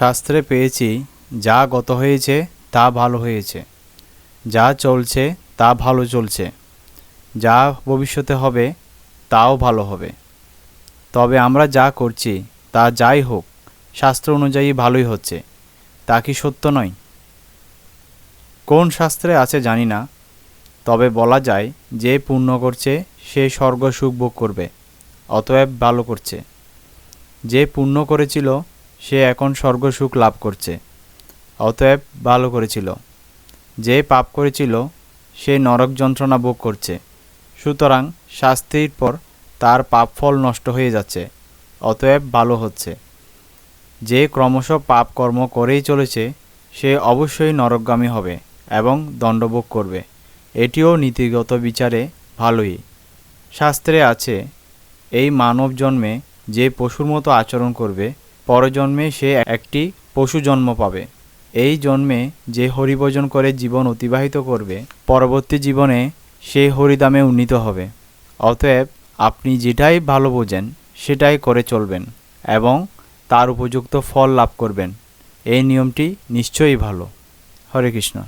শাস্ত্রে পেয়েছি, যা গত হয়েছে, তা ভালো হয়েছে। যা চলছে, তা ভালো চলছে। যা ভবিষ্যতে হবে, তাও ভালো হবে। তবে আমরা যা করছি, তা যাই হোক, শাস্ত্র অনুযায়ী ভালোই হচ্ছে। তা কি সত্য নয়? কোন শাস্ত্রে আছে জানি না, তবে বলা যায়, যে পূর্ণ করছে, সে স্বর্গ সুখ ভোগ করবে, অতএব ভালো করছে। যে পূর্ণ করেছিল সে এখন স্বর্গ সুখ লাভ করছে। অতএব ভালো করেছিল। যে পাপ করেছিল, সে নরক যন্ত্রণা ভোগ করছে। সুতরাং শাস্তির পর তার পাপ ফল নষ্ট হয়ে যাচ্ছে। অতএব ভালো হচ্ছে। যে ক্রমশ পাপ কর্ম করেই চলেছে, সে অবশ্যই নরকগামী হবে এবং দণ্ডভোগ করবে। এটিও নীতিগত বিচারে ভালোই। শাস্ত্রে আছে, এই মানব জন্মে যে পশুর মতো আচরণ করবে পরজন্মে সে একটি পশু জন্ম পাবে। এই জন্মে যে হরিভজন করে জীবন অতিবাহিত করবে, পরবর্তী জীবনে সে হরিদামে উন্নীত হবে। অতএব আপনি যেটাই ভালো বোঝেন, সেটাই করে চলবেন এবং তার উপযুক্ত ফল লাভ করবেন। এই নিয়মটি নিশ্চয়ই ভালো। হরে কৃষ্ণ।